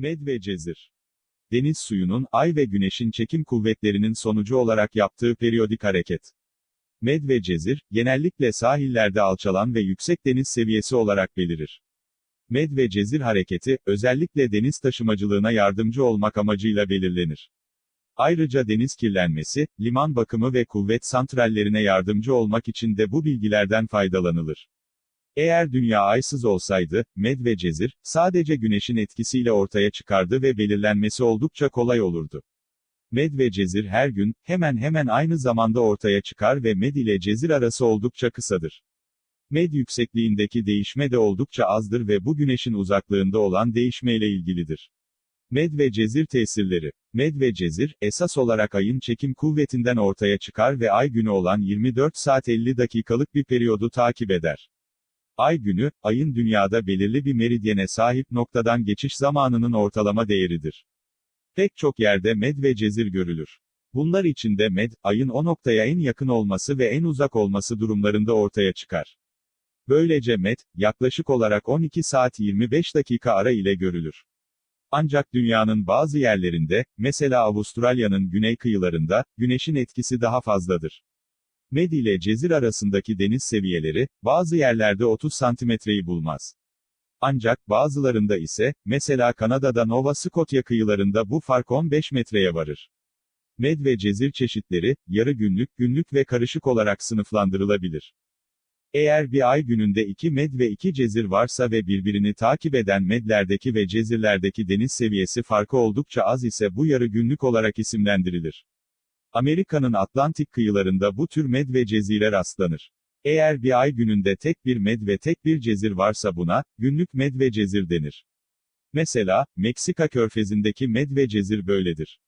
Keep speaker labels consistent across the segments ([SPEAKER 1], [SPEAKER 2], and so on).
[SPEAKER 1] Med ve Cezir Deniz suyunun, ay ve güneşin çekim kuvvetlerinin sonucu olarak yaptığı periyodik hareket. Med ve Cezir, genellikle sahillerde alçalan ve yüksek deniz seviyesi olarak belirir. Med ve Cezir hareketi, özellikle deniz taşımacılığına yardımcı olmak amacıyla belirlenir. Ayrıca deniz kirlenmesi, liman bakımı ve kuvvet santrallerine yardımcı olmak için de bu bilgilerden faydalanılır. Eğer dünya aysız olsaydı, Med ve Cezir, sadece güneşin etkisiyle ortaya çıkardı ve belirlenmesi oldukça kolay olurdu. Med ve Cezir her gün, hemen hemen aynı zamanda ortaya çıkar ve Med ile Cezir arası oldukça kısadır. Med yüksekliğindeki değişme de oldukça azdır ve bu güneşin uzaklığında olan değişmeyle ilgilidir. Med ve Cezir tesirleri. Med ve Cezir, esas olarak ayın çekim kuvvetinden ortaya çıkar ve ay günü olan 24 saat 50 dakikalık bir periyodu takip eder. Ay günü, ayın dünyada belirli bir meridyene sahip noktadan geçiş zamanının ortalama değeridir. Pek çok yerde med ve cezir görülür. Bunlar içinde med, ayın o noktaya en yakın olması ve en uzak olması durumlarında ortaya çıkar. Böylece med, yaklaşık olarak 12 saat 25 dakika ara ile görülür. Ancak dünyanın bazı yerlerinde, mesela Avustralya'nın güney kıyılarında, güneşin etkisi daha fazladır. Med ile Cezir arasındaki deniz seviyeleri, bazı yerlerde 30 santimetreyi bulmaz. Ancak, bazılarında ise, mesela Kanada'da Nova Scotia kıyılarında bu fark 15 metreye varır. Med ve Cezir çeşitleri, yarı günlük, günlük ve karışık olarak sınıflandırılabilir. Eğer bir ay gününde iki med ve iki cezir varsa ve birbirini takip eden medlerdeki ve cezirlerdeki deniz seviyesi farkı oldukça az ise bu yarı günlük olarak isimlendirilir. Amerika'nın Atlantik kıyılarında bu tür med ve cezire rastlanır. Eğer bir ay gününde tek bir med ve tek bir cezir varsa buna, günlük med ve cezir denir. Mesela, Meksika körfezindeki med ve cezir böyledir.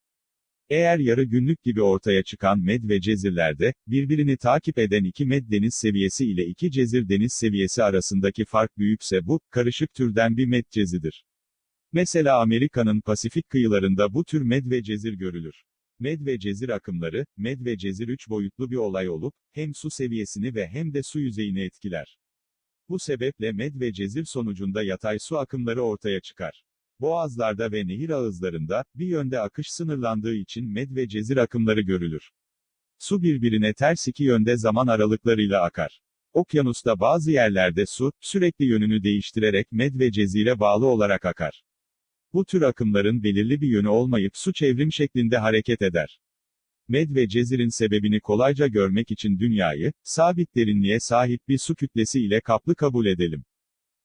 [SPEAKER 1] Eğer yarı günlük gibi ortaya çıkan med ve cezirlerde, birbirini takip eden iki med deniz seviyesi ile iki cezir deniz seviyesi arasındaki fark büyükse bu, karışık türden bir med cezidir. Mesela Amerika'nın Pasifik kıyılarında bu tür med ve cezir görülür. Med ve cezir akımları, med ve cezir üç boyutlu bir olay olup, hem su seviyesini ve hem de su yüzeyini etkiler. Bu sebeple med ve cezir sonucunda yatay su akımları ortaya çıkar. Boğazlarda ve nehir ağızlarında, bir yönde akış sınırlandığı için med ve cezir akımları görülür. Su birbirine ters iki yönde zaman aralıklarıyla akar. Okyanusta bazı yerlerde su, sürekli yönünü değiştirerek med ve cezire bağlı olarak akar. Bu tür akımların belirli bir yönü olmayıp su çevrim şeklinde hareket eder. Med ve cezirin sebebini kolayca görmek için dünyayı, sabit derinliğe sahip bir su kütlesi ile kaplı kabul edelim.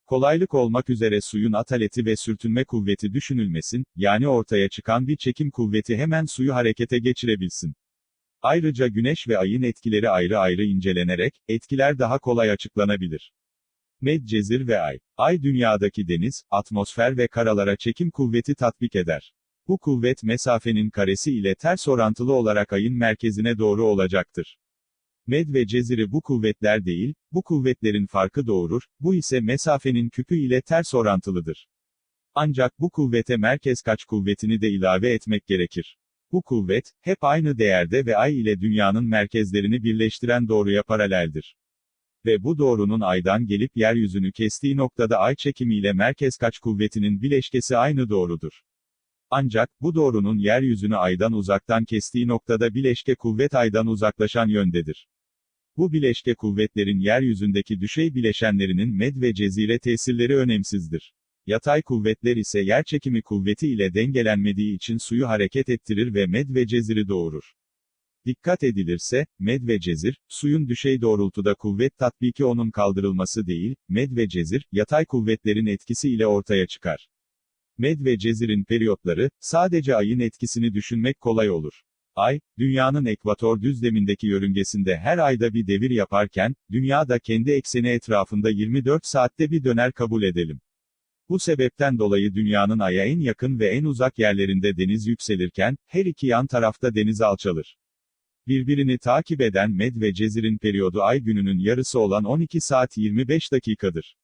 [SPEAKER 1] Kolaylık olmak üzere suyun ataleti ve sürtünme kuvveti düşünülmesin, yani ortaya çıkan bir çekim kuvveti hemen suyu harekete geçirebilsin. Ayrıca güneş ve ayın etkileri ayrı ayrı incelenerek, etkiler daha kolay açıklanabilir. Medcezir ve Ay. Ay dünyadaki deniz, atmosfer ve karalara çekim kuvveti tatbik eder. Bu kuvvet mesafenin karesi ile ters orantılı olarak ayın merkezine doğru olacaktır. Med ve ceziri bu kuvvetler değil, bu kuvvetlerin farkı doğurur, bu ise mesafenin küpü ile ters orantılıdır. Ancak bu kuvvete merkez kaç kuvvetini de ilave etmek gerekir. Bu kuvvet, hep aynı değerde ve ay ile dünyanın merkezlerini birleştiren doğruya paraleldir ve bu doğrunun aydan gelip yeryüzünü kestiği noktada ay çekimiyle merkez kaç kuvvetinin bileşkesi aynı doğrudur. Ancak, bu doğrunun yeryüzünü aydan uzaktan kestiği noktada bileşke kuvvet aydan uzaklaşan yöndedir. Bu bileşke kuvvetlerin yeryüzündeki düşey bileşenlerinin med ve cezire tesirleri önemsizdir. Yatay kuvvetler ise yerçekimi kuvveti ile dengelenmediği için suyu hareket ettirir ve med ve ceziri doğurur. Dikkat edilirse, med ve cezir, suyun düşey doğrultuda kuvvet tatbiki onun kaldırılması değil, med ve cezir, yatay kuvvetlerin etkisi ile ortaya çıkar. Med ve cezirin periyotları, sadece ayın etkisini düşünmek kolay olur. Ay, dünyanın ekvator düzlemindeki yörüngesinde her ayda bir devir yaparken, dünya da kendi ekseni etrafında 24 saatte bir döner kabul edelim. Bu sebepten dolayı dünyanın aya en yakın ve en uzak yerlerinde deniz yükselirken, her iki yan tarafta deniz alçalır. Birbirini takip eden Med ve Cezir'in periyodu ay gününün yarısı olan 12 saat 25 dakikadır.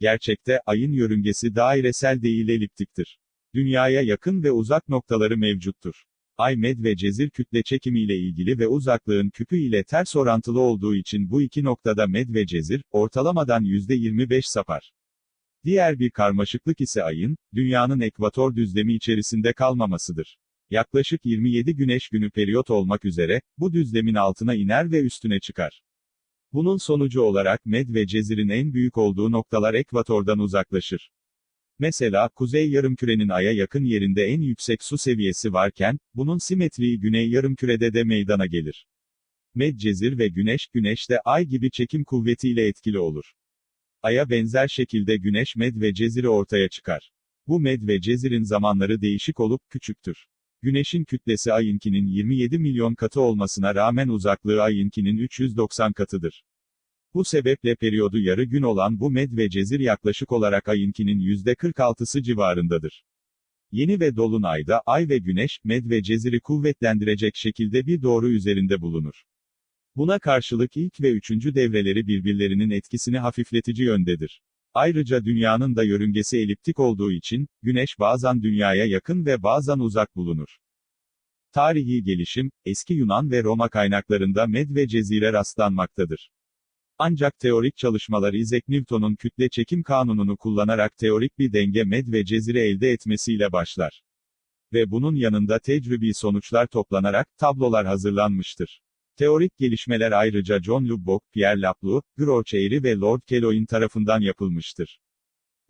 [SPEAKER 1] Gerçekte, ayın yörüngesi dairesel değil eliptiktir. Dünyaya yakın ve uzak noktaları mevcuttur. Ay Med ve Cezir kütle çekimi ile ilgili ve uzaklığın küpü ile ters orantılı olduğu için bu iki noktada Med ve Cezir, ortalamadan %25 sapar. Diğer bir karmaşıklık ise ayın, dünyanın ekvator düzlemi içerisinde kalmamasıdır. Yaklaşık 27 güneş günü periyot olmak üzere, bu düzlemin altına iner ve üstüne çıkar. Bunun sonucu olarak Med ve Cezir'in en büyük olduğu noktalar ekvatordan uzaklaşır. Mesela, kuzey yarımkürenin aya yakın yerinde en yüksek su seviyesi varken, bunun simetriği güney yarımkürede de meydana gelir. Medcezir ve Güneş, Güneş de Ay gibi çekim kuvvetiyle etkili olur. Ay'a benzer şekilde Güneş Med ve Cezir'i ortaya çıkar. Bu Med ve Cezir'in zamanları değişik olup küçüktür. Güneşin kütlesi Ay'ınkinin 27 milyon katı olmasına rağmen uzaklığı Ay'ınkinin 390 katıdır. Bu sebeple periyodu yarı gün olan bu Med ve Cezir yaklaşık olarak Ay'ınkinin %46'sı civarındadır. Yeni ve dolunayda Ay ve Güneş, Med ve Cezir'i kuvvetlendirecek şekilde bir doğru üzerinde bulunur. Buna karşılık ilk ve üçüncü devreleri birbirlerinin etkisini hafifletici yöndedir. Ayrıca dünyanın da yörüngesi eliptik olduğu için, güneş bazen dünyaya yakın ve bazen uzak bulunur. Tarihi gelişim, eski Yunan ve Roma kaynaklarında Med ve Cezire rastlanmaktadır. Ancak teorik çalışmalar Isaac Newton'un kütle çekim kanununu kullanarak teorik bir denge Med ve Cezire elde etmesiyle başlar. Ve bunun yanında tecrübi sonuçlar toplanarak, tablolar hazırlanmıştır. Teorik gelişmeler ayrıca John Lubbock, Pierre Laplace, Gros Eğri ve Lord Kelvin tarafından yapılmıştır.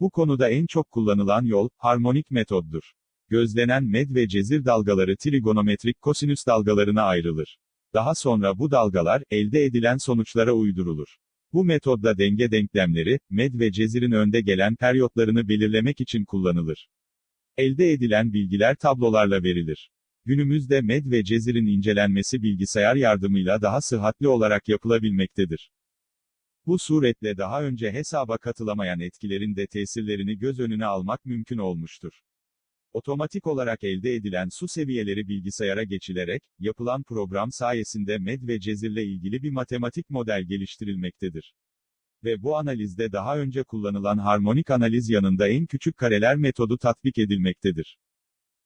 [SPEAKER 1] Bu konuda en çok kullanılan yol, harmonik metoddur. Gözlenen med ve cezir dalgaları trigonometrik kosinüs dalgalarına ayrılır. Daha sonra bu dalgalar, elde edilen sonuçlara uydurulur. Bu metodda denge denklemleri, med ve cezirin önde gelen periyotlarını belirlemek için kullanılır. Elde edilen bilgiler tablolarla verilir. Günümüzde med ve cezirin incelenmesi bilgisayar yardımıyla daha sıhhatli olarak yapılabilmektedir. Bu suretle daha önce hesaba katılamayan etkilerin de tesirlerini göz önüne almak mümkün olmuştur. Otomatik olarak elde edilen su seviyeleri bilgisayara geçilerek, yapılan program sayesinde med ve cezirle ilgili bir matematik model geliştirilmektedir. Ve bu analizde daha önce kullanılan harmonik analiz yanında en küçük kareler metodu tatbik edilmektedir.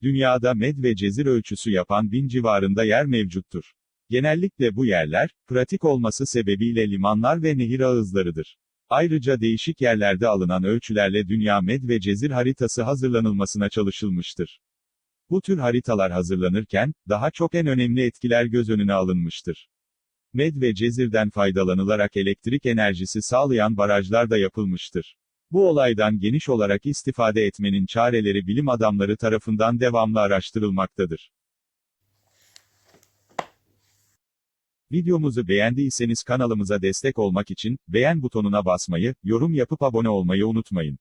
[SPEAKER 1] Dünyada med ve cezir ölçüsü yapan bin civarında yer mevcuttur. Genellikle bu yerler, pratik olması sebebiyle limanlar ve nehir ağızlarıdır. Ayrıca değişik yerlerde alınan ölçülerle Dünya Med ve Cezir haritası hazırlanılmasına çalışılmıştır. Bu tür haritalar hazırlanırken, daha çok en önemli etkiler göz önüne alınmıştır. Med ve Cezir'den faydalanılarak elektrik enerjisi sağlayan barajlar da yapılmıştır. Bu olaydan geniş olarak istifade etmenin çareleri bilim adamları tarafından devamlı araştırılmaktadır. Videomuzu beğendiyseniz kanalımıza destek olmak için, beğen butonuna basmayı, yorum yapıp abone olmayı unutmayın.